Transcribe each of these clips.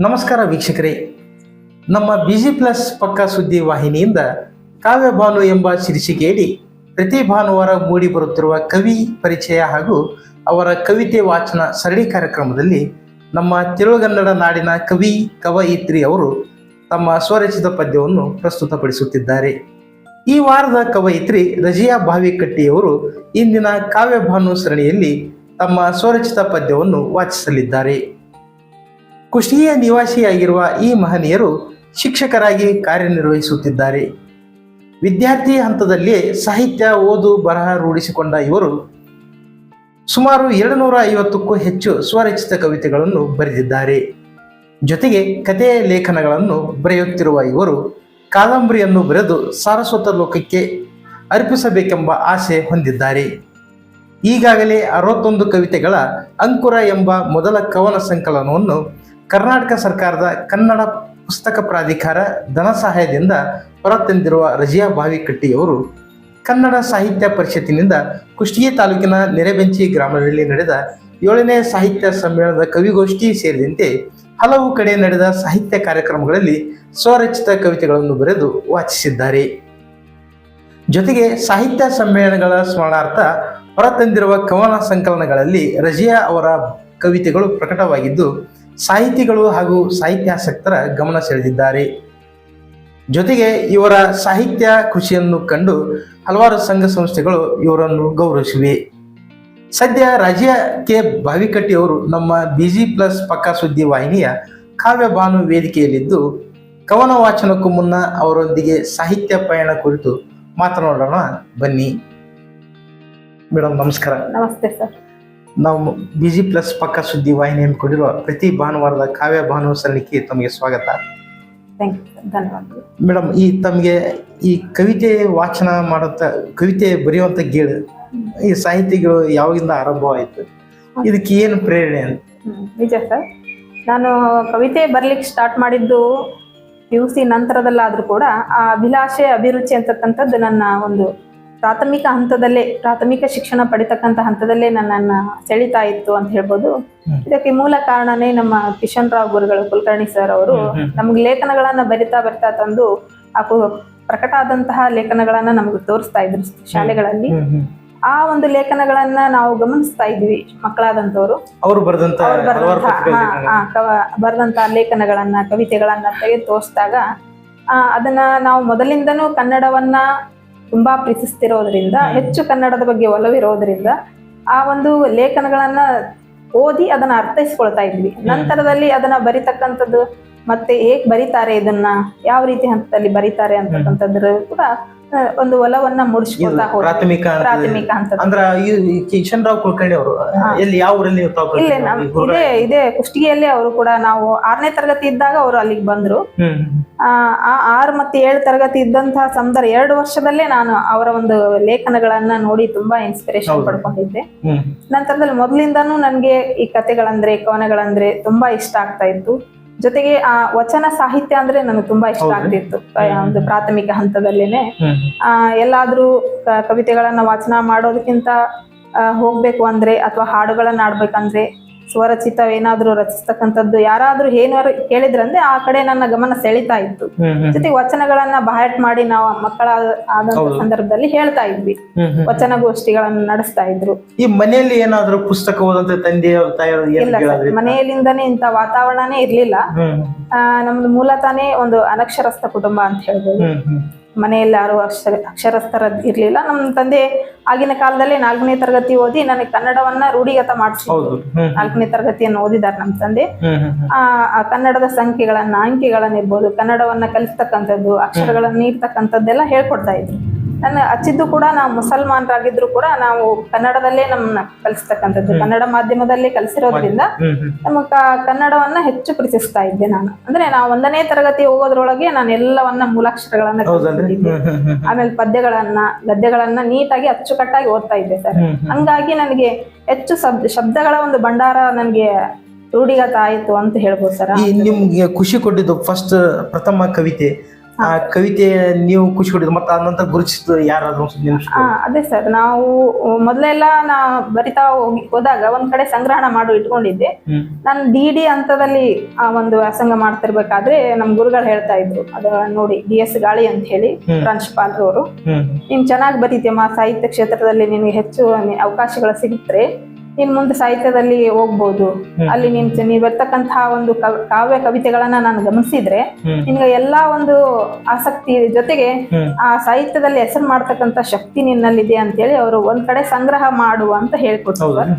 ನಮಸ್ಕಾರ ವೀಕ್ಷಕರೇ. ನಮ್ಮ ಬಿಜಿ ಪ್ಲಸ್ ಪಕ್ಕ ಸುದ್ದಿ ವಾಹಿನಿಯಿಂದ ಕಾವ್ಯ ಭಾನು ಎಂಬ ಶೀರ್ಷಿಕೆಯಡಿ ಪ್ರತಿ ಭಾನುವಾರ ಮೂಡಿ ಬರುತ್ತಿರುವ ಕವಿ ಪರಿಚಯ ಹಾಗೂ ಅವರ ಕವಿತೆ ವಾಚನ ಸರಣಿ ಕಾರ್ಯಕ್ರಮದಲ್ಲಿ ನಮ್ಮ ತಿರುಳುಗನ್ನಡ ನಾಡಿನ ಕವಿ ಕವಯಿತ್ರಿ ಅವರು ತಮ್ಮ ಸ್ವರಚಿತ ಪದ್ಯವನ್ನು ಪ್ರಸ್ತುತಪಡಿಸುತ್ತಿದ್ದಾರೆ. ಈ ವಾರದ ಕವಯಿತ್ರಿ ರಜಿಯಾ ಭಾವಿಕಟ್ಟಿಯವರು ಇಂದಿನ ಕಾವ್ಯ ಭಾನು ಸರಣಿಯಲ್ಲಿ ತಮ್ಮ ಸ್ವರಚಿತ ಪದ್ಯವನ್ನು ವಾಚಿಸಲಿದ್ದಾರೆ. ಕುಷ್ಟಗಿಯ ನಿವಾಸಿಯಾಗಿರುವ ಈ ಮಹನೀಯರು ಶಿಕ್ಷಕರಾಗಿ ಕಾರ್ಯನಿರ್ವಹಿಸುತ್ತಿದ್ದಾರೆ. ವಿದ್ಯಾರ್ಥಿ ಹಂತದಲ್ಲಿಯೇ ಸಾಹಿತ್ಯ ಓದು ಬರಹ ರೂಢಿಸಿಕೊಂಡ ಇವರು ಸುಮಾರು ಎರಡು ನೂರ ಐವತ್ತಕ್ಕೂ ಹೆಚ್ಚು ಸ್ವರಚಿತ ಕವಿತೆಗಳನ್ನು ಬರೆದಿದ್ದಾರೆ. ಜೊತೆಗೆ ಕಥೆಯ ಲೇಖನಗಳನ್ನು ಬರೆಯುತ್ತಿರುವ ಇವರು ಕಾದಂಬರಿಯನ್ನು ಬರೆದು ಸಾರಸ್ವತ ಲೋಕಕ್ಕೆ ಅರ್ಪಿಸಬೇಕೆಂಬ ಆಸೆ ಹೊಂದಿದ್ದಾರೆ. ಈಗಾಗಲೇ ಅರವತ್ತೊಂದು ಕವಿತೆಗಳ ಅಂಕುರ ಎಂಬ ಮೊದಲ ಕವನ ಸಂಕಲನವನ್ನು ಕರ್ನಾಟಕ ಸರ್ಕಾರದ ಕನ್ನಡ ಪುಸ್ತಕ ಪ್ರಾಧಿಕಾರ ಧನ ಸಹಾಯದಿಂದ ಹೊರತಂದಿರುವ ರಜಿಯಾ ಬಾವಿಕಟ್ಟಿಯವರು ಕನ್ನಡ ಸಾಹಿತ್ಯ ಪರಿಷತ್ತಿನಿಂದ ಕುಷ್ಟಗಿ ತಾಲೂಕಿನ ನೆರೆಬೆಂಚಿ ಗ್ರಾಮದಲ್ಲಿ ನಡೆದ ಏಳನೇ ಸಾಹಿತ್ಯ ಸಮ್ಮೇಳನದ ಕವಿಗೋಷ್ಠಿ ಸೇರಿದಂತೆ ಹಲವು ಕಡೆ ನಡೆದ ಸಾಹಿತ್ಯ ಕಾರ್ಯಕ್ರಮಗಳಲ್ಲಿ ಸ್ವರಚಿತ ಕವಿತೆಗಳನ್ನು ಬರೆದು ವಾಚಿಸಿದ್ದಾರೆ. ಜೊತೆಗೆ ಸಾಹಿತ್ಯ ಸಮ್ಮೇಳನಗಳ ಸ್ಮರಣಾರ್ಥ ಹೊರತಂದಿರುವ ಕವನ ಸಂಕಲನಗಳಲ್ಲಿ ರಜಿಯಾ ಅವರ ಕವಿತೆಗಳು ಪ್ರಕಟವಾಗಿದ್ದು ಸಾಹಿತಿಗಳು ಹಾಗೂ ಸಾಹಿತ್ಯಾಸಕ್ತರ ಗಮನ ಸೆಳೆದಿದ್ದಾರೆ. ಜೊತೆಗೆ ಇವರ ಸಾಹಿತ್ಯ ಕೃಷಿಯನ್ನು ಕಂಡು ಹಲವಾರು ಸಂಘ ಸಂಸ್ಥೆಗಳು ಇವರನ್ನು ಗೌರವಿಸಿವೆ. ಸದ್ಯ ರಾಜ್ಯ ಕೆ. ಬಾವಿಕಟ್ಟಿಯವರು ನಮ್ಮ ಬಿಜಿ ಪ್ಲಸ್ ಪಕ್ಕಾ ಸುದ್ದಿ ವಾಹಿನಿಯ ಕಾವ್ಯ ಭಾನು ವೇದಿಕೆಯಲ್ಲಿದ್ದು, ಕವನ ವಾಚನಕ್ಕೂ ಮುನ್ನ ಅವರೊಂದಿಗೆ ಸಾಹಿತ್ಯ ಪಯಣ ಕುರಿತು ಮಾತನಾಡೋಣ ಬನ್ನಿ. ಮೇಡಮ್ ನಮಸ್ಕಾರ. ನಮಸ್ತೆ ಸರ್. ನಾವು ಬಿಜಿ ಪ್ಲಸ್ ಪಕ್ಕ ಸುದ್ದಿ ವಾಹಿನಿ ಹಮ್ಮಿಕೊಂಡಿರುವ ಪ್ರತಿ ಭಾನುವಾರದ ಕಾವ್ಯ ಭಾನು ಸರಣಿಗೆ ತಮಗೆ ಸ್ವಾಗತ. ಥ್ಯಾಂಕ್ ಯು ಧನ್ಯವಾದಗಳು. ಮೇಡಮ್ ಈ ತಮಗೆ ಈ ಕವಿತೆ ವಾಚನ ಮಾಡುತ್ತ ಕವಿತೆ ಬರೆಯುವಂಥ ಗೀಳು ಈ ಸಾಹಿತಿಗಳು ಯಾವಾಗಿಂದ ಆರಂಭವಾಯಿತು ಇದಕ್ಕೆ ಏನು ಪ್ರೇರಣೆ ಅಂತ? ನಿಜ ಸರ್. ನಾನು ಕವಿತೆ ಬರ್ಲಿಕ್ಕೆ ಸ್ಟಾರ್ಟ್ ಮಾಡಿದ್ದು ಪಿ ಯು ಸಿ ನಂತರದಲ್ಲಾದರೂ ಕೂಡ ಆ ಅಭಿಲಾಷೆ ಅಭಿರುಚಿ ಅಂತಕ್ಕಂಥದ್ದು ನನ್ನ ಒಂದು ಪ್ರಾಥಮಿಕ ಹಂತದಲ್ಲೇ ಪ್ರಾಥಮಿಕ ಶಿಕ್ಷಣ ಪಡಿತಕ್ಕಂಥ ಹಂತದಲ್ಲೇ ನನ್ನನ್ನು ಸೆಳಿತಾ ಇತ್ತು ಅಂತ ಹೇಳ್ಬೋದು. ಇದಕ್ಕೆ ಮೂಲ ಕಾರಣನೇ ನಮ್ಮ ಕಿಶನ್ ರಾವ್ ಗುರುಗಳು ಕುಲಕರ್ಣಿ ಸರ್ ಅವರು. ನಮ್ಗೆ ಲೇಖನಗಳನ್ನ ಬರಿತಾ ಬರಿತಾ ತಂದು ಆ ಪ್ರಕಟ ಆದಂತಹ ಲೇಖನಗಳನ್ನ ನಮ್ಗೆ ತೋರಿಸ್ತಾ ಇದ್ರು ಶಾಲೆಗಳಲ್ಲಿ. ಆ ಒಂದು ಲೇಖನಗಳನ್ನ ನಾವು ಗಮನಿಸ್ತಾ ಇದ್ವಿ ಮಕ್ಕಳಾದಂತವರು ಅವರು ಬರೆದಂತ ಲೇಖನಗಳನ್ನ ಕವಿತೆಗಳನ್ನ ತೆಗೆದು ತೋರಿಸಿದಾಗ ಅದನ್ನ ನಾವು ಮೊದಲಿಂದನೂ ಕನ್ನಡವನ್ನ ತುಂಬಾ ಪ್ರೀತಿಸ್ತಿರೋದ್ರಿಂದ ಹೆಚ್ಚು ಕನ್ನಡದ ಬಗ್ಗೆ ಒಲವಿರೋದ್ರಿಂದ ಆ ಒಂದು ಲೇಖನಗಳನ್ನ ಓದಿ ಅದನ್ನ ಅರ್ಥೈಸ್ಕೊಳ್ತಾ ಇದ್ವಿ. ನಂತರದಲ್ಲಿ ಅದನ್ನ ಬರಿತಕ್ಕಂಥದ್ದು ಮತ್ತೆ ಹೇಗ್ ಬರೀತಾರೆ ಇದನ್ನ ಯಾವ ರೀತಿ ಹಂತದಲ್ಲಿ ಬರೀತಾರೆ ಅಂತಕ್ಕಂಥದ್ರ ಕೂಡ ಒಂದು ಒಲವನ್ನ ಇದು ಮೂಡಿಸ್ಕೊಳ್ತಾ ಪ್ರಾಥಮಿಕ ಅಂದ್ರ ಈ ಕಿಶನ್ ರಾವ್ ಕುಲಕರ್ಣಿ ಅವರು ಎಲ್ಲಿ ಯಾವ ಊರಲ್ಲಿ ಇಲ್ಲೇ ಇದೆ ನಮ್ ಇದೇ ಇದೇ ಕುಷ್ಟಗಿಯಲ್ಲೇ ಅವರು ಕೂಡ ನಾವು ಆರನೇ ತರಗತಿ ಇದ್ದಾಗ ಅವರು ಅಲ್ಲಿಗೆ ಬಂದ್ರು. ಆ ಆರು ಮತ್ತೆ ಏಳು ತರಗತಿ ಇದ್ದಂತಹ ಸಂದರ್ಭ ಎರಡು ವರ್ಷದಲ್ಲೇ ನಾನು ಅವರ ಒಂದು ಲೇಖನಗಳನ್ನ ನೋಡಿ ತುಂಬಾ ಇನ್ಸ್ಪಿರೇಷನ್ ಪಡ್ಕೊಂಡಿದ್ದೆ. ನಂತರದಲ್ಲಿ ಮೊದಲಿಂದಾನು ನನ್ಗೆ ಈ ಕತೆಗಳಂದ್ರೆ ಕವನಗಳಂದ್ರೆ ತುಂಬಾ ಇಷ್ಟ ಆಗ್ತಾ ಇತ್ತು. ಜೊತೆಗೆ ಆ ವಚನ ಸಾಹಿತ್ಯ ಅಂದ್ರೆ ನನಗೆ ತುಂಬಾ ಇಷ್ಟ. ಆಗ್ತಿತ್ತು. ಒಂದು ಪ್ರಾಥಮಿಕ ಹಂತದಲ್ಲೇನೆ. ಆ, ಎಲ್ಲಾದ್ರೂ ಕವಿತೆಗಳನ್ನ ವಾಚನ ಮಾಡೋದಕ್ಕಿಂತ ಹೋಗ್ಬೇಕು ಅಂದ್ರೆ ಅಥವಾ ಹಾಡುಗಳನ್ನ ಆಡ್ಬೇಕಂದ್ರೆ ಸ್ವರಚಿತವೇನಾದ್ರೂ ರಚಿಸ್ತಕ್ಕಂಥದ್ದು ಯಾರಾದ್ರೂ ಏನಾದ್ರು ಕೇಳಿದ್ರಂದ್ರೆ ಆ ಕಡೆ ನನ್ನ ಗಮನ ಸೆಳಿತಾ ಇತ್ತು. ಜೊತೆಗೆ ವಚನಗಳನ್ನ ಬಾಯಟ್ ಮಾಡಿ ನಾವು ಮಕ್ಕಳ ಆದಂತ ಹೌದು. ಸಂದರ್ಭದಲ್ಲಿ ಹೇಳ್ತಾ ಇದ್ವಿ. ವಚನಗೋಷ್ಠಿಗಳನ್ನ ನಡೆಸ್ತಾ ಇದ್ರು. ಈ ಮನೆಯಲ್ಲಿ ಏನಾದ್ರೂ ಪುಸ್ತಕ ಓದಂತ ತಂದೆ ತಾಯಿಯವರು ಇಲ್ಲ ಮನೆಯಲ್ಲಿಂದನೇ ಇಂತ ವಾತಾವರಣನೇ ಇರ್ಲಿಲ್ಲ. ಆ, ನಮ್ದು ಮೂಲತಾನೇ ಒಂದು ಅನಕ್ಷರಸ್ಥ ಕುಟುಂಬ ಅಂತ ಹೇಳ್ಬೋದು. ಮನೆಯಲ್ಲಿ ಯಾರು ಅಕ್ಷರ ಅಕ್ಷರಸ್ಥರ ಇರಲಿಲ್ಲ. ನಮ್ಮ ತಂದೆ ಆಗಿನ ಕಾಲದಲ್ಲಿ ನಾಲ್ಕನೇ ತರಗತಿ ಓದಿ ನನಗೆ ಕನ್ನಡವನ್ನ ರೂಢಿಗತ ಮಾಡಿಸಿದ್ರು. ನಾಲ್ಕನೇ ತರಗತಿಯನ್ನು ಓದಿದ್ದಾರೆ ನಮ್ಮ ತಂದೆ. ಆ ಆ ಕನ್ನಡದ ಸಂಖ್ಯೆಗಳನ್ನ ಅಂಕಿಗಳನ್ನ ಇರ್ಬೋದು ಕನ್ನಡವನ್ನ ಕಲಿಸ್ತಕ್ಕಂಥದ್ದು ಅಕ್ಷರಗಳನ್ನ ನೀಡ್ತಕ್ಕಂಥದ್ದೆಲ್ಲ ಹೇಳ್ಕೊಡ್ತಾ ಇದ್ರು. ನನ್ನ ಅಚ್ಚಿದ್ದು ಕೂಡ ನಾವು ಮುಸಲ್ಮಾನರಾಗಿದ್ರು ಕೂಡ ನಾವು ಕನ್ನಡದಲ್ಲೇ ನಮ್ಮನ್ನ ಕಲಿಸ್ತಕ್ಕಂಥದ್ದು. ಕನ್ನಡ ಮಾಧ್ಯಮದಲ್ಲೇ ಕಲಿಸಿರೋದ್ರಿಂದ. ನಮ್ಮ ಕನ್ನಡವನ್ನ ಹೆಚ್ಚು ಪ್ರೀತಿಸ್ತಾ ಇದ್ದೆ ನಾನು. ಅಂದ್ರೆ ನಾವು ಒಂದನೇ ತರಗತಿ ಹೋಗೋದ್ರೊಳಗೆ ನಾನು ಎಲ್ಲವನ್ನ ಮೂಲಾಕ್ಷರಗಳನ್ನ ಆಮೇಲೆ ಪದ್ಯಗಳನ್ನ ಗದ್ಯಗಳನ್ನ ನೀಟಾಗಿ ಅಚ್ಚುಕಟ್ಟಾಗಿ ಓದ್ತಾ ಇದ್ದೆ ಸರ್. ಹಂಗಾಗಿ ನನಗೆ ಹೆಚ್ಚು ಶಬ್ದ ಶಬ್ದಗಳ ಒಂದು ಭಂಡಾರ ನನಗೆ ರೂಢಿಗತ ಆಯಿತು ಅಂತ ಹೇಳ್ಬೋದು ಸರ್. ನಿಮ್ಗೆ ಖುಷಿ ಕೊಟ್ಟಿದ್ದು ಫಸ್ಟ್ ಪ್ರಥಮ ಕವಿತೆ ಆ ಕವಿತೆ ನೀವು ಖುಷಿ ಕೊಟ್ಟಿದ್ದು ಮತ್ತೆ ಆ ನಂತರ ಗುರುತಿಸಿದ ಯಾರಾದ್ರೂ. ಆ, ಅದೇ ಸರ್ ನಾವು ಮೊದಲೆಲ್ಲ ನಾ ಬರಿತಾ ಹೋಗಿ ಹೋದಾಗ ಒಂದ್ ಕಡೆ ಸಂಗ್ರಹಣ ಮಾಡು ಇಟ್ಕೊಂಡಿದ್ದೆ. ನಾನು ಡಿ ಡಿ ಹಂತದಲ್ಲಿ ಆ ಒಂದು ವ್ಯಾಸಂಗ ಮಾಡ್ತಿರ್ಬೇಕಾದ್ರೆ ನಮ್ ಗುರುಗಳು ಹೇಳ್ತಾ ಇದ್ರು. ಅದ ನೋಡಿ ಡಿ ಎಸ್ ಗಾಳಿ ಅಂತ ಹೇಳಿ ಪ್ರಾಂಶುಪಾಲ್ ಪ್ರಾಂಶುಪಾಲರವರು ಹ್ಮ್. ನೀನ್ ಚೆನ್ನಾಗಿ ಬರೀತಿಯಮ್ಮ ಸಾಹಿತ್ಯ ಕ್ಷೇತ್ರದಲ್ಲಿ ನಿನಗೆ ಹೆಚ್ಚು ನಿ- ಅವಕಾಶಗಳು ಸಿಗುತ್ತೆ. ನೀನ್ ಮುಂದೆ ಸಾಹಿತ್ಯದಲ್ಲಿ ಹೋಗ್ಬೋದು. ಅಲ್ಲಿ ನಿಮ್ ನೀವ್ ಬರ್ತಕ್ಕಂತಹ ಒಂದು ಕವ್- ಕಾವ್ಯ ಕವಿತೆಗಳನ್ನ ನಾನು ಗಮನಿಸಿದ್ರೆ ನಿನ್ಗ ಎಲ್ಲಾ ಒಂದು ಆಸಕ್ತಿ ಜೊತೆಗೆ ಆ ಸಾಹಿತ್ಯದಲ್ಲಿ ಹೆಸರು ಮಾಡ್ತಕ್ಕಂತ ಶಕ್ತಿ ನಿನ್ನಲ್ಲಿದೆ ಅಂತೇಳಿ ಅವರು ಒಂದ್ ಕಡೆ ಸಂಗ್ರಹ ಮಾಡು ಅಂತ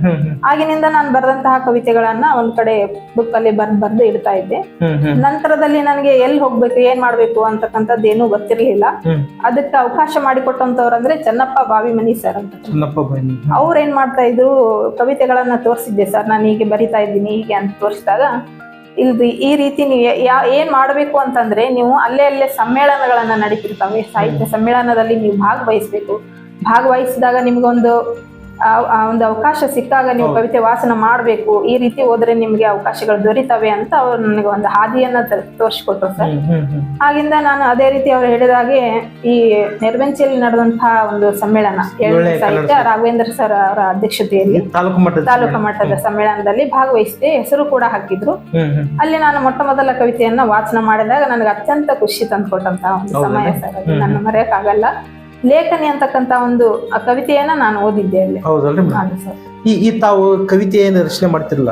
ಹ್ಮ್ ಆಗಿನಿಂದ ನಾನು ಬರೆದಂತಹ ಕವಿತೆಗಳನ್ನ ಒಂದ್ ಕಡೆ ಬುಕ್ ಅಲ್ಲಿ ಬರ್ದ್ ಬರ್ದು ಇಡ್ತಾ ಇದ್ದೆ. ನಂತರದಲ್ಲಿ ನನಗೆ ಎಲ್ಲಿ ಹೋಗ್ಬೇಕು ಏನ್ ಮಾಡ್ಬೇಕು ಅಂತಕ್ಕಂಥದ್ದು ಏನೂ ಗೊತ್ತಿರ್ಲಿಲ್ಲ ಅದಕ್ಕೆ ಅವಕಾಶ ಮಾಡಿಕೊಟ್ಟಂತವ್ರಂದ್ರೆ ಚನ್ನಪ್ಪ ಬಾವಿಮನಿ ಸರ್ ಅಂತ. ಅವ್ರು ಏನ್ ಮಾಡ್ತಾ ಇದ್ರು ಕವಿತೆಗಳನ್ನ ತೋರಿಸಿದ್ದೆ ಸರ್, ನಾನು ಹೀಗೆ ಬರಿತಾ ಇದ್ದೀನಿ, ಹೀಗೆ ಅಂತ ತೋರಿಸಿದಾಗ ಇಲ್ಲಿ ಈ ರೀತಿ ನೀವು ಯಾ, ಏನು ಮಾಡಬೇಕು ಅಂತಂದ್ರೆ ನೀವು ಅಲ್ಲೇ ಅಲ್ಲೇ ಸಮ್ಮೇಳನಗಳನ್ನು ನಡೀತಿರ್ತವೆ, ಸಾಹಿತ್ಯ ಸಮ್ಮೇಳನದಲ್ಲಿ ನೀವು ಭಾಗವಹಿಸ್ಬೇಕು. ಭಾಗವಹಿಸಿದಾಗ ನಿಮ್ಗೊಂದು ಆ ಒಂದು ಅವಕಾಶ ಸಿಕ್ಕಾಗ ನೀವು ಕವಿತೆ ವಾಸನ ಮಾಡಬೇಕು ಈ ರೀತಿ ಹೋದ್ರೆ ನಿಮ್ಗೆ ಅವಕಾಶಗಳು ದೊರೀತವೆ ಅಂತ ಅವ್ರು ನನಗೆ ಒಂದು ಹಾದಿಯನ್ನ ತೋರಿಸಿಕೊಟ್ರು ಸರ್. ಆಗಿಂದ ನಾನು ಅದೇ ರೀತಿ ಅವ್ರು ಹೇಳಿದಾಗೆ ಈ ನೆರವೆಂಚಿಯಲ್ಲಿ ನಡೆದಂತಹ ಒಂದು ಸಮ್ಮೇಳನ ಸಾಹಿತ್ಯ ರಾಘವೇಂದ್ರ ಸರ್ ಅವರ ಅಧ್ಯಕ್ಷತೆಯಲ್ಲಿ ತಾಲೂಕು ಮಟ್ಟದ ಸಮ್ಮೇಳನದಲ್ಲಿ ಭಾಗವಹಿಸಿದೆ ಹೆಸರು ಕೂಡ ಹಾಕಿದ್ರು. ಅಲ್ಲಿ ನಾನು ಮೊಟ್ಟ ಮೊದಲ ಕವಿತೆಯನ್ನ ವಾಚನ ಮಾಡಿದಾಗ ನನಗೆ ಅತ್ಯಂತ ಖುಷಿ ತಂದ್ಕೊಟ್ಟಂತಹ ಒಂದು ಸಮಯ ಸರ್. ನನ್ನ ಮರೆಯಕ್ಕಾಗಲ್ಲ. ಲೇಖನಿ ಅಂತಕ್ಕಂತ ಒಂದು ಆ ಕವಿತೆಯನ್ನ ನಾನು ಓದಿದ್ದೆ ಅಲ್ಲಿ. ಹೌದಲ್ರಿ ಸರ್. ಈ ಈ ತಾವು ಕವಿತೆಯನ್ನು ರಚನೆ ಮಾಡ್ತಿರಲ್ಲ.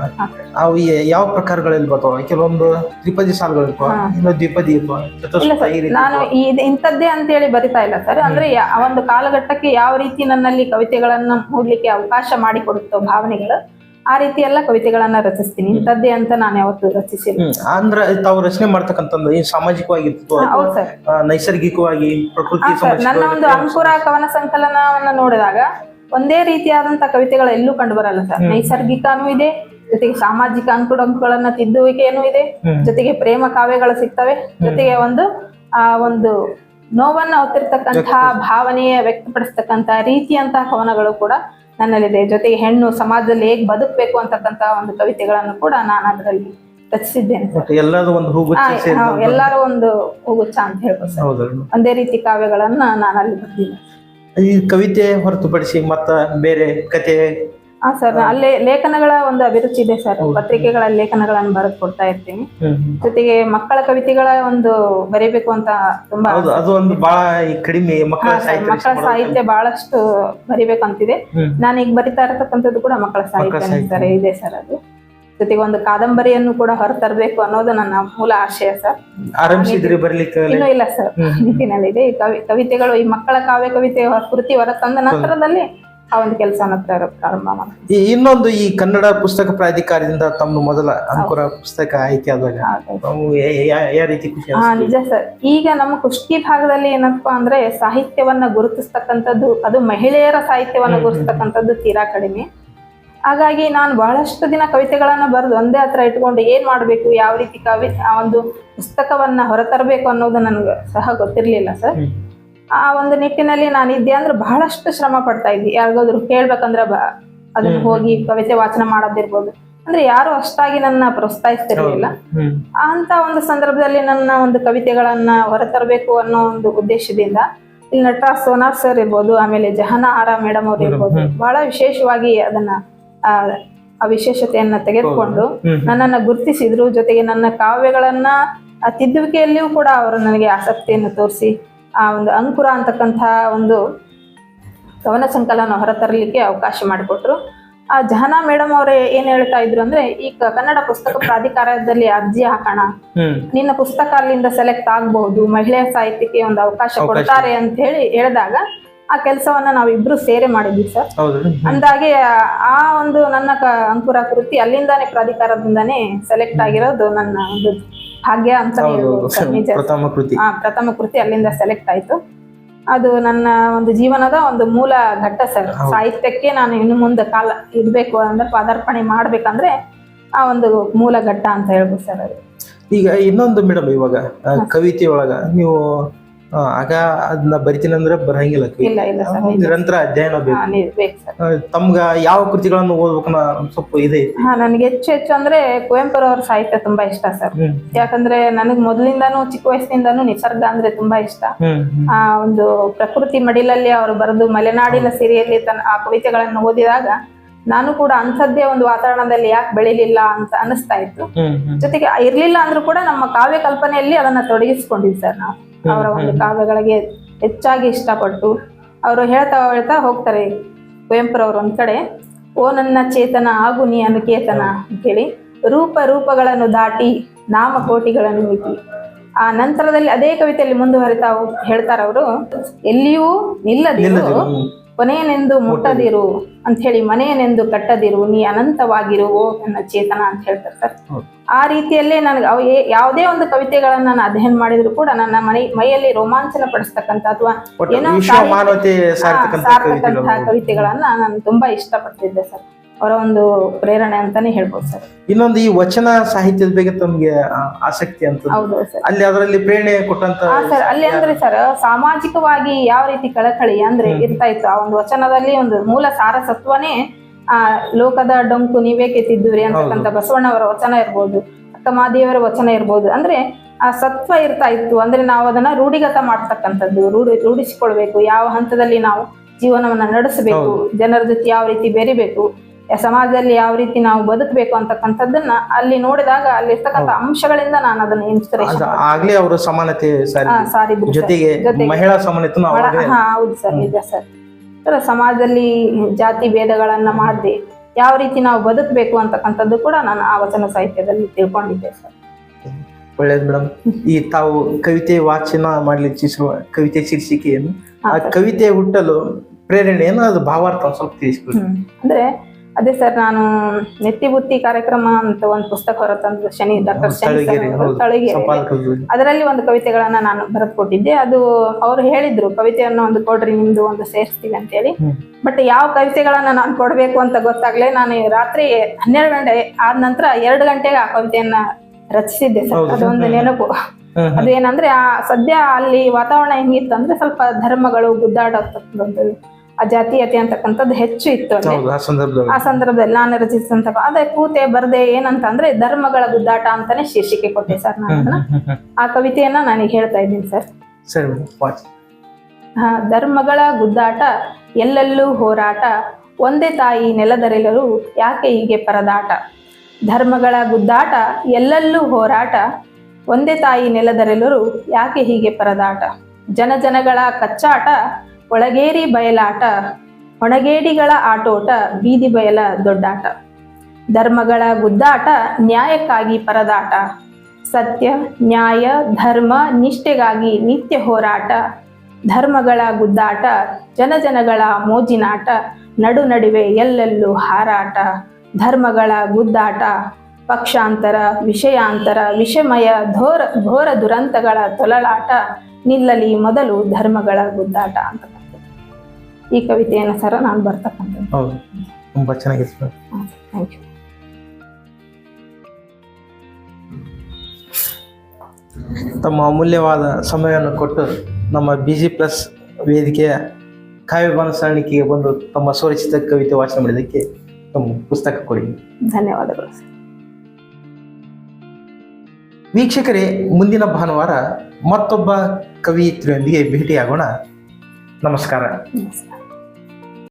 ಅವು ಯಾವ ಪ್ರಕಾರಗಳಲ್ಲಿ ಬರ್ತಾವ ಕೆಲವೊಂದು ತ್ರಿಪದಿ ಸಾಲುಗಳು ಇರ್ತಾವ. ದ್ವಿಪದಿ ಇರ್ತಾವ ಇಲ್ಲ ಚತುಷ್ಪದಿ ಸರ್ ರೀತಿ ನಾನು ಈ ಇಂಥದ್ದೇ ಅಂತೇಳಿ ಬರಿತಾ ಇಲ್ಲ ಸರ್. ಅಂದ್ರೆ ಯಾ- ಆ ಒಂದು ಕಾಲಘಟ್ಟಕ್ಕೆ ಯಾವ ರೀತಿ ನನ್ನಲ್ಲಿ ಕವಿತೆಗಳನ್ನ ಮೂಡ್ಲಿಕ್ಕೆ ಅವಕಾಶ ಮಾಡಿಕೊಡುತ್ತೋ ಭಾವನೆಗಳು ಆ ರೀತಿ ಎಲ್ಲ ಕವಿತೆಗಳನ್ನ ರಚಿಸ್ತೀನಿ. ಇಂಥದ್ದೇ ಅಂತ ನಾನು ಯಾವತ್ತು ರಚಿಸಿಲ್ಲ. ಅಂದ್ರೆ ತಾವು ರಚನೆ ಮಾಡ್ತಕ್ಕಂಥದ್ದು ಈ ಸಾಮಾಜಿಕವಾಗಿ ನೈಸರ್ಗಿಕವಾಗಿ ಪ್ರಕೃತಿ ನನ್ನ ಒಂದು ಅಂಕುರ ಕವನ ಸಂಕಲನವನ್ನ ನೋಡಿದಾಗ ಒಂದೇ ರೀತಿಯಾದಂತ ಕವಿತೆಗಳು ಎಲ್ಲೂ ಕಂಡು ಬರಲ್ಲ ಸರ್. ನೈಸರ್ಗಿಕನೂ ಇದೆ ಜೊತೆಗೆ ಸಾಮಾಜಿಕ ಅಂಕುಡಂಕುಗಳನ್ನ ತಿದ್ದುವಿಕೆನೂ ಇದೆ ಜೊತೆಗೆ ಪ್ರೇಮ ಕಾವ್ಯಗಳು ಸಿಗ್ತವೆ ಜೊತೆಗೆ ಒಂದು ಆ ಒಂದು ನೋವನ್ನ ಹೊತ್ತಿರ್ತಕ್ಕಂತಹ ಭಾವನೆಯ ವ್ಯಕ್ತಪಡಿಸ್ತಕ್ಕಂತಹ ರೀತಿಯಂತಹ ಕವನಗಳು ಕೂಡ ನನ್ನಲ್ಲಿದೆ ಜೊತೆಗೆ ಹೆಣ್ಣು ಸಮಾಜದಲ್ಲಿ ಹೇಗೆ ಬದುಕಬೇಕು ಅಂತಕ್ಕಂತ ಒಂದು ಕವಿತೆಗಳನ್ನು ಕೂಡ ನಾನು ಅದರಲ್ಲಿ ರಚಿಸಿದ್ದೇನೆ. ಒಟ್ಟು ಒಂದು ಹೂಗುಚ್ಛ ಎಲ್ಲರೂ ಒಂದು ಅಂತ ಹೇಳ್ಬೋದು ಒಂದೇ ರೀತಿ ಕಾವ್ಯಗಳನ್ನ ನಾನು ಅಲ್ಲಿ ಬರ್ತೀನಿ ಈ ಕವಿತೆ ಹೊರತುಪಡಿಸಿ ಮತ್ತ ಬೇರೆ ಕತೆ ಹಾ ಸರ್ ಅಲ್ಲೇ ಲೇಖನಗಳ ಒಂದು ಅಭಿರುಚಿ ಇದೆ ಸರ್. ಪತ್ರಿಕೆಗಳ ಲೇಖನಗಳನ್ನು ಬರೆದು ಕೊಡ್ತಾ ಇರ್ತೀನಿ. ಜೊತೆಗೆ ಮಕ್ಕಳ ಕವಿತೆಗಳ ಒಂದು ಬರೀಬೇಕು ಅಂತ ತುಂಬಾ ಅದು ಒಂದು ಕಡಿಮೆ ಮಕ್ಕಳ ಸಾಹಿತ್ಯ ಬಹಳಷ್ಟು ಬರಿಬೇಕಂತಿದೆ. ಅಂತಿದೆ ನಾನು ಈಗ ಬರಿತಾ ಇರತಕ್ಕಂಥದ್ದು ಕೂಡ ಮಕ್ಕಳ ಸಾಹಿತ್ಯ. ಸರ್ ಇದೆ ಸರ್ ಅದು. ಜೊತೆಗೆ ಒಂದು ಕಾದಂಬರಿಯನ್ನು ಕೂಡ ಹೊರತರಬೇಕು ಅನ್ನೋದು ನನ್ನ ಮೂಲ ಆಶಯ ಸರ್. ಇನ್ನೂ ಇಲ್ಲ ಸರ್ ನಿಟ್ಟಿನಲ್ಲಿ ಕವಿ ಕವಿತೆಗಳು ಈ ಮಕ್ಕಳ ಕಾವ್ಯ ಕವಿತೆ ಹೊರ- ಕೃತಿ ಹೊರತಂದ ನಂತರದಲ್ಲಿ ಆ ಒಂದು ಕೆಲಸನ ಪ್ರಾರಂಭ ಮಾಡ್ತೀನಿ ಈ ಇನ್ನೊಂದು ಈ ಕನ್ನಡ ಪುಸ್ತಕ ಪ್ರಾಧಿಕಾರದಿಂದ ತಮ್ಮ ಮೊದಲ ಅಂಕುರ ಪುಸ್ತಕ ಆಯ್ಕೆ ಆದಾಗ ಹಾಗಾಗಿ. ತಾವು ಯಾ- ಯಾ- ಯಾವ ರೀತಿ ಖುಷಿ ಹಾ ಅನಿಸ್ತು? ನಿಜ ಸರ್ ಈಗ ನಮ್ಮ ಕುಷ್ಟಗಿ ಭಾಗದಲ್ಲಿ ಏನಪ್ಪಾ ಅಂದ್ರೆ ಸಾಹಿತ್ಯವನ್ನ ಗುರುತಿಸ್ತಕ್ಕಂಥದ್ದು ಅದು ಮಹಿಳೆಯರ ಸಾಹಿತ್ಯವನ್ನ ಗುರುತಿಸ್ತಕ್ಕಂಥದ್ದು ತೀರಾ ಕಡಿಮೆ ಹಾಗಾಗಿ ನಾನು ಬಹಳಷ್ಟು ದಿನ ಕವಿತೆಗಳನ್ನ ಬರೆದು ಒಂದೇ ಹತ್ರ ಇಟ್ಕೊಂಡು ಏನ್ ಮಾಡ್ಬೇಕು ಯಾವ ರೀತಿ ಕವಿ ಆ ಒಂದು ಪುಸ್ತಕವನ್ನ ಹೊರತರಬೇಕು ಅನ್ನೋದು ನನಗೆ ಸಹ ಗೊತ್ತಿರ್ಲಿಲ್ಲ ಸರ್ ಹ್ಮ್. ಆ ಒಂದು ನಿಟ್ಟಿನಲ್ಲಿ ನಾನು ಇದ್ದೆ ಅಂದ್ರೆ ಬಹಳಷ್ಟು ಶ್ರಮ ಪಡ್ತಾ ಇದ್ವಿ ಯಾರಿಗಾದ್ರು ಕೇಳ್ಬೇಕಂದ್ರೆ ಬ ಅದನ್ನ ಹೋಗಿ ಕವಿತೆ ವಾಚನ ಮಾಡೋದಿರ್ಬೋದು. ಅಂದ್ರೆ ಯಾರು ಅಷ್ಟಾಗಿ ನನ್ನ ಪ್ರೋತ್ಸಾಹಿಸ್ತಿರ್ಲಿಲ್ಲ. ಅಂತ ಒಂದು ಸಂದರ್ಭದಲ್ಲಿ ನನ್ನ ಒಂದು ಕವಿತೆಗಳನ್ನ ಹೊರತರಬೇಕು ಅನ್ನೋ ಒಂದು ಉದ್ದೇಶದಿಂದ ಇಲ್ಲಿ ನಟರಾಜ್ ಸೋನಾರ್ ಸರ್ ಇರ್ಬೋದು ಆಮೇಲೆ ಜಹನಾ ಆರಾ ಮೇಡಮ್ ಅವ್ರು ಇರ್ಬೋದು. ಬಹಳ ವಿಶೇಷವಾಗಿ ಅದನ್ನ ಆ, ವಿಶೇಷತೆಯನ್ನ ತೆಗೆದುಕೊಂಡು. ನನ್ನನ್ನ ಗುರುತಿಸಿದ್ರು. ಜೊತೆಗೆ ನನ್ನ ಕಾವ್ಯಗಳನ್ನ ಆ ತಿದ್ದುವಿಕೆಯಲ್ಲಿಯೂ ಕೂಡ ಅವರು ನನಗೆ ಆಸಕ್ತಿಯನ್ನು ತೋರಿಸಿ ಆ ಒಂದು ಅಂಕುರ ಅಂತಕ್ಕಂಥ ಒಂದು ಕವನ ಸಂಕಲನ ಹೊರತರಲಿಕ್ಕೆ ಅವಕಾಶ ಮಾಡಿಕೊಟ್ರು. ಆ ಜಹನಾ ಮೇಡಮ್ ಅವರೇ ಏನ್ ಹೇಳ್ತಾ ಇದ್ರು ಅಂದ್ರೆ ಈ ಕನ್ನಡ ಪುಸ್ತಕ ಪ್ರಾಧಿಕಾರದಲ್ಲಿ ಅರ್ಜಿ ಹಾಕೋಣ. ನಿನ್ನ ಪುಸ್ತಕ ಅಲ್ಲಿಂದ ಸೆಲೆಕ್ಟ್ ಆಗಬಹುದು ಮಹಿಳೆಯ ಸಾಹಿತ್ಯಕ್ಕೆ ಒಂದು ಅವಕಾಶ. ಕೊಡ್ತಾರೆ ಅಂತ ಹೇಳಿ ಹೇಳಿದಾಗ ಆ ಕೆಲಸವನ್ನ ನಾವಿಬ್ರು ಸೇರೆ ಮಾಡಿದ್ವಿ ಸರ್. ಅಂದಾಗೆ ಆ- ಒಂದು ನನ್ನ ಅಂಕುರ ಕೃತಿ ಅಲ್ಲಿಂದಾನೇ ಪ್ರಾಧಿಕಾರದಿಂದಾನೇ ಸೆಲೆಕ್ಟ್ ಆಗಿರೋದು ನನ್ನ ಒಂದು ಭಾಗ್ಯ ಅಂತ ಪ್ರಥಮ ಕೃತಿ. ಆ ಪ್ರಥಮ ಕೃತಿ ಅಲ್ಲಿಂದ ಸೆಲೆಕ್ಟ್ ಆಯ್ತು. ಅದು ನನ್ನ ಒಂದು ಜೀವನದ ಒಂದು ಮೂಲ ಘಟ್ಟ ಸರ್ ಸಾಹಿತ್ಯಕ್ಕೆ ನಾನು ಇನ್ನು ಮುಂದೆ ಕಾಲ ಇಡಬೇಕು ಅಂದ್ರೆ ಪದಾರ್ಪಣೆ ಮಾಡ್ಬೇಕಂದ್ರೆ ಆ ಒಂದು ಮೂಲ ಘಟ್ಟ ಅಂತ ಹೇಳ್ಬೋದು ಸರ್ ಅದು. ಈಗ ಇನ್ನೊಂದು ಮೇಡಮ್ ಇವಾಗ ಕವಿತೆ ಒಳಗ. ನೀವು ಆಗ ಅದನ್ನ ಬರಿತೀನಿ ಅಂದ್ರೆ ಬರಂಗಿಲ್ಲ ಕವಿ ಇಲ್ಲ ಇಲ್ಲ ಸರ್ ನಿಜ. ನಿರಂತರ ಅಧ್ಯಯನ ಬೇಕು. ಹಾ, ನಿಜ, ಬೇಕು ಸರ್. ಆ, ತಮ್ಗ ಯಾವ ಕೃತಿಗಳನ್ನು ಓದ್ಬೇಕು ಒಂದ್ ಸ್ವಲ್ಪ ಇದೆ ಹಾ ನನಗೆ ಹೆಚ್ಚು ಹೆಚ್ಚು ಅಂದ್ರೆ ಕುವೆಂಪುರವ್ರ ಸಾಹಿತ್ಯ ತುಂಬಾ ಇಷ್ಟ ಸರ್. ಹ್ಮ್ ಯಾಕಂದ್ರೆ ನನಗ್ ಮೊದಲಿಂದಾನು ಚಿಕ್ಕ ವಯಸ್ಸಿನಿಂದಾನು ನಿಸರ್ಗ ಅಂದ್ರೆ ತುಂಬಾ ಇಷ್ಟ. ಹ್ಮ್ ಹ್ಮ್. ಆ ಒಂದು ಪ್ರಕೃತಿ ಮಡಿಲಲ್ಲಿ ಅವರು ಬರೆದು ಮಲೆನಾಡಿನ ಸಿರಿಯಲ್ಲಿ ತನ್ನ ಆ ಕವಿತೆಗಳನ್ನು ಓದಿದಾಗ ನಾನು ಕೂಡ ಅಂಥದ್ದೇ ಒಂದು ವಾತಾವರಣದಲ್ಲಿ ಯಾಕೆ ಬೆಳಿಲಿಲ್ಲ ಅಂತ ಅನಿಸ್ತಾ ಇತ್ತು. ಹ್ಮ್ ಹ್ಮ್. ಜೊತೆಗೆ ಇರ್ಲಿಲ್ಲ ಅಂದ್ರೂ ಕೂಡ ನಮ್ಮ ಕಾವ್ಯ ಕಲ್ಪನೆಯಲ್ಲಿ ಅದನ್ನ ತೊಡಗಿಸ್ಕೊಂಡಿದ್ವಿ ಸರ್ ನಾವು. ಅವರ ಒಂದು ಕಾವ್ಯಗಳಿಗೆ ಹೆಚ್ಚಾಗಿ ಇಷ್ಟಪಟ್ಟು ಅವರು ಹೇಳ್ತಾ ಹೇಳ್ತಾ ಹೋಗ್ತಾರೆ ಕುವೆಂಪುರವ್ರು ಒಂದ್ ಕಡೆ ಓ ನನ್ನ ಚೇತನ ಆಗು ನೀ ಅನುಕೇತನ ಅಂತೇಳಿ ರೂಪ ರೂಪಗಳನ್ನು ದಾಟಿ ನಾಮಕೋಟಿಗಳನ್ನು ಮಿತಿ ಆ ನಂತರದಲ್ಲಿ ಅದೇ ಕವಿತೆಯಲ್ಲಿ ಮುಂದುವರಿತಾ ಹೇಳ್ತಾರವರು ಹೇಳ್ತಾರ ಅವರು ಎಲ್ಲಿಯೂ ನಿಲ್ಲದಿರು. ಕೊನೆಯನೆಂದು ಮುಟ್ಟದಿರು ಅಂತ ಹೇಳಿ ಮನೆಯನೆಂದು ಕಟ್ಟದಿರು ನೀ ಅನಂತವಾಗಿರು ಓ ನನ್ನ ಚೇತನ ಅಂತ ಹೇಳ್ತಾರೆ ಸರ್. ಆ ರೀತಿಯಲ್ಲೇ ನನಗೆ ಅವು ಯಾವುದೇ ಒಂದು ಕವಿತೆಗಳನ್ನ ನಾನು ಅಧ್ಯಯನ ಮಾಡಿದ್ರು ಕೂಡ ನನ್ನ ಮನೆ ಮೈಯಲ್ಲಿ ರೋಮಾಂಚನ ಪಡಿಸ್ತಕ್ಕಂಥ ಅಥವಾ ಏನೋ ಸಾರ್ತಕ್ಕಂತಹ ಕವಿತೆಗಳನ್ನ ನಾನು ತುಂಬಾ ಇಷ್ಟಪಡ್ತಿದ್ದೆ ಸರ್. ಅವರ ಒಂದು ಪ್ರೇರಣೆ ಅಂತಾನೆ ಹೇಳ್ಬೋದು ಸರ್. ಇನ್ನೊಂದು ಈ ವಚನ ಸಾಹಿತ್ಯದ ಬಗ್ಗೆ ತಮ್ಗೆ ಆಸಕ್ತಿ ಅಂತ ಹೌದು ಸರ್. ಅಲ್ಲಿ ಅದರಲ್ಲಿ ಪ್ರೇರಣೆ ಕೊಟ್ಟಂತ ಸರ್ ಅಲ್ಲಿ ಅಂದ್ರೆ ಸರ್ ಸಾಮಾಜಿಕವಾಗಿ ಯಾವ ರೀತಿ ಕಳಕಳಿ ಅಂದ್ರೆ ಇರ್ತಾ ಇತ್ತು ಆ ಒಂದು ವಚನದಲ್ಲಿ ಒಂದು ಮೂಲ ಸಾರಸತ್ವನೇ ಆ ಲೋಕದ ಡೊಂಕು ನೀವೇ ಕೆತ್ತಿದ್ದೀರಿ ಅಂತಕ್ಕಂಥ ಬಸವಣ್ಣವರ ವಚನ ಇರ್ಬೋದು ಅಕ್ಕ ಮಾದೇವರ ವಚನ ಇರ್ಬೋದು ಅಂದ್ರೆ ಆ ಸತ್ವ ಇರ್ತಾ ಇತ್ತು. ಅಂದ್ರೆ ನಾವು ಅದನ್ನ ರೂಢಿಗತ ಮಾಡ್ತಕ್ಕಂಥದ್ದು ರೂಢಿ ರೂಢಿಸಿಕೊಳ್ಬೇಕು. ಯಾವ ಹಂತದಲ್ಲಿ ನಾವು ಜೀವನವನ್ನ ನಡೆಸಬೇಕು ಜನರ ಜೊತೆ ಯಾವ ರೀತಿ ಬೆರಿಬೇಕು ಸಮಾಜದಲ್ಲಿ ಯಾವ ರೀತಿ ನಾವು ಬದುಕಬೇಕು ಅಂತಕ್ಕಂಥದ್ದನ್ನ ಅಲ್ಲಿ ನೋಡಿದಾಗ ಅಲ್ಲಿರ್ತಕ್ಕಂಥ ಅಂಶಗಳಿಂದ ನಾನು ಅದನ್ನ ಇನ್ಸ್ಪಿರೇಷನ್ ಆಗ್ಲೇ ಅವರು ಸಮಾನತೆ ಸಾರಿದ್ರು ಜೊತೆಗೆ. ಮಹಿಳಾ ಸಮಾನತೆನೂ ಬಹಳ- ಹೌದು ಸರ್ ನಿಜ ಸರ್. ಸರ್ ಸಮಾಜದಲ್ಲಿ ಜಾತಿ ಭೇದಗಳನ್ನ ಮಾಡದೆ ಯಾವ ರೀತಿ ನಾವು ಬದುಕಬೇಕು ಅಂತಕ್ಕಂಥದ್ದು ಕೂಡ ನಾನು ಆ ವಚನ ಸಾಹಿತ್ಯದಲ್ಲಿ ತಿಳ್ಕೊಂಡಿದ್ದೆ ಸರ್ ಒಳ್ಳೇದು ಮೇಡಮ್ ಈ ತಾವು ಕವಿತೆ ವಾಚನ ಮಾಡಲಿ ಇಚ್ಛಿಸುವ ಕವಿತೆ ಶೀರ್ಷಿಕೆಯನ್ನು ಆ. ಕವಿತೆ ಹುಟ್ಟಲು ಪ್ರೇರಣೆಯನ್ನು ಅದು ಭಾವಾರ್ಥ ಸ್ವಲ್ಪ ತಿಳಿಸ್ಬಿಡಿ ಹ್ಮ್. ಅಂದ್ರೆ ಅದೇ ಸರ್ ನಾನು ನೆತ್ತಿ ಬುತ್ತಿ ಕಾರ್ಯಕ್ರಮ ಅಂತ ಒಂದು ಪುಸ್ತಕ ಹೊರತಂದ್ರು ಶನಿ ಡಾಕ್ಟರ್ ಶನಿ ಅದರಲ್ಲಿ ಒಂದು ಕವಿತೆಗಳನ್ನ ನಾನು ಬರೆದ್ಕೊಟ್ಟಿದ್ದೆ. ಅದು ಅವ್ರು ಹೇಳಿದ್ರು ಕವಿತೆಯನ್ನು ಒಂದು ಕೊಡ್ರಿ ನಿಮ್ದು ಒಂದು ಸೇರಿಸ್ತೀವಿ ಅಂತ ಹೇಳಿ. ಬಟ್ ಯಾವ ಕವಿತೆಗಳನ್ನ ನಾನು ಕೊಡ್ಬೇಕು ಅಂತ ಗೊತ್ತಾಗ್ಲೇ ನಾನು ರಾತ್ರಿ ಹನ್ನೆರಡು ಗಂಟೆ ಆದ ನಂತರ ಎರಡು ಗಂಟೆಗೆ ಆ ಕವಿತೆಯನ್ನ ರಚಿಸಿದ್ದೆ ಸರ್. ಅದೊಂದು ನೆನಪು. ಅದೇನಂದ್ರೆ ಆ ಸದ್ಯ ಅಲ್ಲಿ ವಾತಾವರಣ ಹೆಂಗಿತ್ತು ಅಂದ್ರೆ ಸ್ವಲ್ಪ ಧರ್ಮಗಳು ಗುದ್ದಾಡತಕ್ಕಂಥದ್ದು ಆ ಜಾತೀಯತೆ ಅಂತಕ್ಕಂಥದ್ದು ಹೆಚ್ಚು ಇತ್ತು ಆ ಸಂದರ್ಭದಲ್ಲಿ. ನಾನು ರಚಿಸಿದಂತ ಅದೇ ಕೂತೆ ಬರ್ದೆ ಏನಂತ ಅಂದ್ರೆ ಧರ್ಮಗಳ ಗುದ್ದಾಟ ಅಂತಾನೆ ಶೀರ್ಷಿಕೆ ಕೊಟ್ಟೆ ಸರ್ ನಾನು. ಆ ಕವಿತೆಯನ್ನ ನಾನೀಗ ಹೇಳ್ತಾ ಇದ್ದೀನಿ ಸರ್. ಆ, ಧರ್ಮಗಳ ಗುದ್ದಾಟ ಎಲ್ಲೆಲ್ಲೂ ಹೋರಾಟ ಒಂದೇ ತಾಯಿ ನೆಲದರೆಲ್ಲರು ಯಾಕೆ ಹೀಗೆ ಪರದಾಟ? ಧರ್ಮಗಳ ಗುದ್ದಾಟ ಎಲ್ಲೆಲ್ಲೂ ಹೋರಾಟ ಒಂದೇ ತಾಯಿ ನೆಲದರೆಲ್ಲರು ಯಾಕೆ ಹೀಗೆ ಪರದಾಟ? ಜನ ಜನಗಳ ಕಚ್ಚಾಟ ಒಳಗೇರಿ ಬಯಲಾಟ, ಒಣಗೇಡಿಗಳ ಆಟೋಟ, ಬೀದಿ ಬಯಲ ದೊಡ್ಡಾಟ. ಧರ್ಮಗಳ ಗುದ್ದಾಟ, ನ್ಯಾಯಕ್ಕಾಗಿ ಪರದಾಟ. ಸತ್ಯ, ನ್ಯಾಯ, ಧರ್ಮ, ನಿಷ್ಠೆಗಾಗಿ ನಿತ್ಯ ಹೋರಾಟ. ಧರ್ಮಗಳ ಗುದ್ದಾಟ ಜನಜನಗಳ ಮೋಜಿನಾಟ, ನಡು ನಡುವೆ ಎಲ್ಲೆಲ್ಲೂ ಹಾರಾಟ. ಧರ್ಮಗಳ ಗುದ್ದಾಟ, ಪಕ್ಷಾಂತರ, ವಿಷಯಾಂತರ, ವಿಷಮಯ, ಧೋರ, ಘೋರ ದುರಂತಗಳ ತೊಲಲಾಟ, ನಿಲ್ಲಲಿ ಮೊದಲು ಧರ್ಮಗಳ ಗುದ್ದಾಟ ಅಂತಕ್ಕಂಥದ್ದು ಈ ಕವಿತೆಯನ್ನು ಸರ ನಾನು ಬರ್ತಕ್ಕಂಥದ್ದು. ಹೌದು. ತುಂಬಾ ಚೆನ್ನಾಗಿದೆ ಸರ್. ಥ್ಯಾಂಕ್ ಯು ತಮ್ಮ ಅಮೂಲ್ಯವಾದ ಸಮಯವನ್ನು ಕೊಟ್ಟು ನಮ್ಮ ಬಿ ಜಿ ಪ್ಲಸ್ ವೇದಿಕೆಯ ಕಾವ್ಯಭಾನ ಸಾಣಿಕೆಗೆ ಬಂದು ತಮ್ಮ ಸ್ವರಚಿತ ಕವಿತೆ ವಾಚನ ಮಾಡಿದ್ದಕ್ಕೆ ತಮ್ಮ ಪುಸ್ತಕ ಕೊಡಿ. ಧನ್ಯವಾದಗಳು ಸರ್. ವೀಕ್ಷಕರೇ ಮುಂದಿನ ಭಾನುವಾರ ಮತ್ತೊಬ್ಬ ಕವಿಯತ್ರಿಯೊಂದಿಗೆ ಭೇಟಿಯಾಗೋಣ. ನಮಸ್ಕಾರ. ನಮಸ್ಕಾರ.